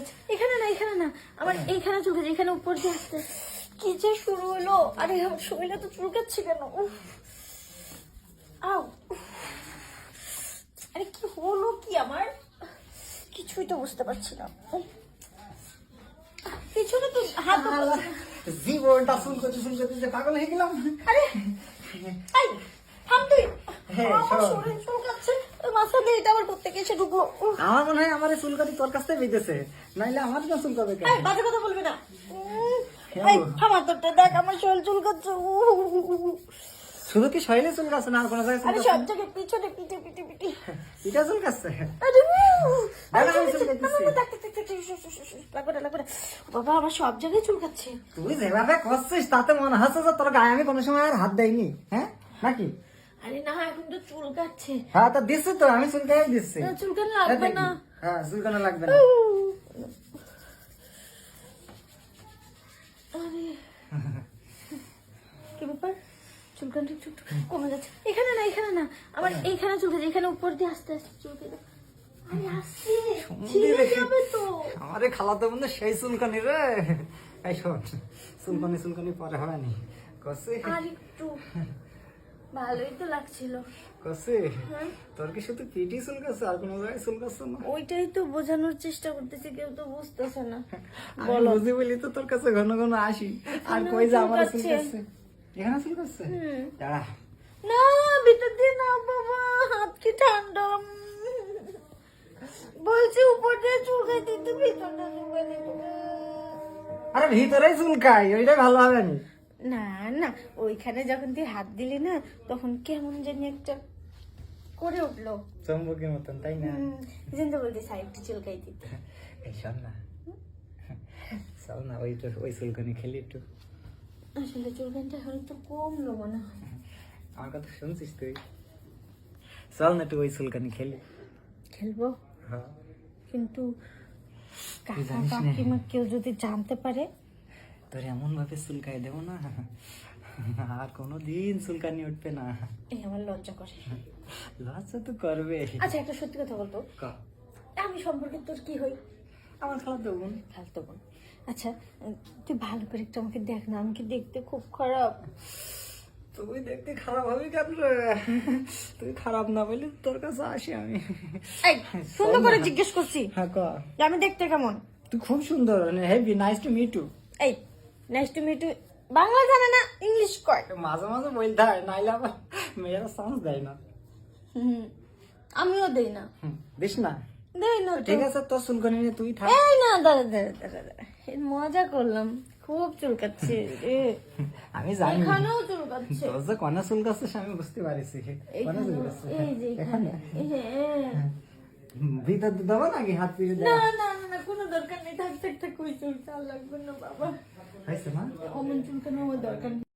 যাচ্ছে। এখানে না এখানে না। আমার এইখানে চুলকাচ্ছে এখানে উপর দিয়ে কি যে শুরু হলো। আরে আমার শরীরে তো চুলকাচ্ছে কেন? উফ। আরে কি হলো কি আমার? কিছুই তো বুঝতে পারছি না। পিছনে তো হাত জীবনটা শুন করতে যে পাগল হয়ে গেলাম। আরে আই থাম তুই। হ্যাঁ, আমার শরীর চুলকাচ্ছে মাথা দিয়ে এটা আবার করতে ঢুকলো আমার মনে হয় আমার তোর কাছ থেকে বেঁধেছে নাইলে আমার কেন চুলকাবে কেন? বাজে কথা বলবি না। উম, কেন? এই, থামার তোরটা দেখ আমার শরীর চুলকাচ্ছে। শুধু কি শরীরে চুলকাচ্ছে না আর কোনো জায়গায় আরে সব জায়গায় পিছনে পিঠে পিঠে পিঠে। এটা চুলকাচ্ছে আরে আরে, আমি চুল- চুলকাচ্ছি। না, না, না, থাক, থাক, থাক, থাক, শুশ, শুশ, শুশ, লাগবে না, লাগবে না। বাবা আমার সব জায়গায় চুলকাচ্ছে তুই যেভাবে করছিস তাতে মনে হচ্ছে যে তোর গায়ে আমি কোনো সময় আর হাত দেইনি হ্যাঁ? নাকি? আরে না এখন তো চুলকাচ্ছে হ্যাঁ তো দিচ্ছি তো আমি দিচ্ছি চুলকানো লাগবে না। হ্যাঁ চুলকানো লাগবে না? আরে। কি ব্যাপার? কমে যাচ্ছে? এখানে না এখানে না। চুলকাচ্ছে এখানে উপর দিয়ে আস্তে আস্তে চুলকে আমারে খালাতো বন্ধু সেই চুলকানি রে। এই শোন চুলকানি চুলকানি পরে হবে নি কসি। আর একটু। ভালোই তো লাগছিল। হ্যাঁ? তোর কি শুধু পিটি চুলকাচ্ছে আর কোনো জায়গায় চুলকাচ্ছে না? ওইটাই তো বোঝানোর চেষ্টা করতেছি কেউ তো বুঝতেছে না। আমি বুঝি বলি তো তোর কাছে ঘন ঘন আসি। আর কই যে আমার এখানে দাঁড়া। না ভিতর দিয়ে না বাবা হাত কি ঠান্ডা। বলছি উপর দিয়ে চুলকাই দিতে ভিতরটা চুলকাই দিতে আরে ভিতরেই চুলকাই ওইটাই ভালো হবে নি। না না ওইখানে যখন তুই হাত দিলি না তখন কেমন জানি একটা করে উঠল। চম্বকের মতন তাই না? জিন্দা বলতে সাইডটা চুলকাই দিতে। এই শোন না। চল না ওই তো ওই চুলকানি খেলি একটু। আসলে চুলকানটা এখন একটু কমলো মনে হয়। আমার কথা শুনছিস তুই? চল না একটু ওই চুলকানি খেলি। খেলব? হ্যাঁ। কিন্তু কাকা কাকিমা কেউ যদি জানতে পারে তোর এমন ভাবে চুলকাই দেবো না। আর কোনো দিন চুলকানি উঠবে না। এই আমার লজ্জা করে। লজ্জা তো করবে। আচ্ছা একটা সত্যি কথা বলতো। ক। আমি সম্পর্কে তোর কি হই? আমার খালা দেবো ফালতু বোন। আচ্ছা তুই ভালো করে একটু আমাকে দেখ না আমাকে দেখতে খুব খারাপ? তুই দেখতে খারাপ হবে কেন তুই খারাপ না বলে তোর কাছে আসি আমি। এই সুন্দর করে জিজ্ঞেস করছি। হ্যাঁ আমি দেখতে কেমন? তুই খুব সুন্দর heavy nice to meet you এই নাইস টু মিট বাংলা জানে না ইংলিশ কয়। মাঝে মাঝে বলতে হয় নাইলে আবার মেয়েরা চান্স দেয় না। হুম, আমিও দেই না। হুম, দিস না। দেই না ঠিক আছে তোর চুলকানি নিয়ে তুই থাক। এই না দাঁড়া দাঁড়া এই মজা করলাম খুব চুলকাচ্ছে আমি জানি। এখানেও চুলকাচ্ছে। তোর যে কনে চুলকাচ্ছিস আমি বুঝতে পারিছি। কনে চুলকাচ্ছে। এই যে এখানে। হ্যাঁ। ভিতর দিয়ে দেবো নাকি হাত না না না কোনো দরকার নেই থাক থাক থাক ওই চুল চাল লাগবে না বাবা। অমন চুলকানো আমার দরকার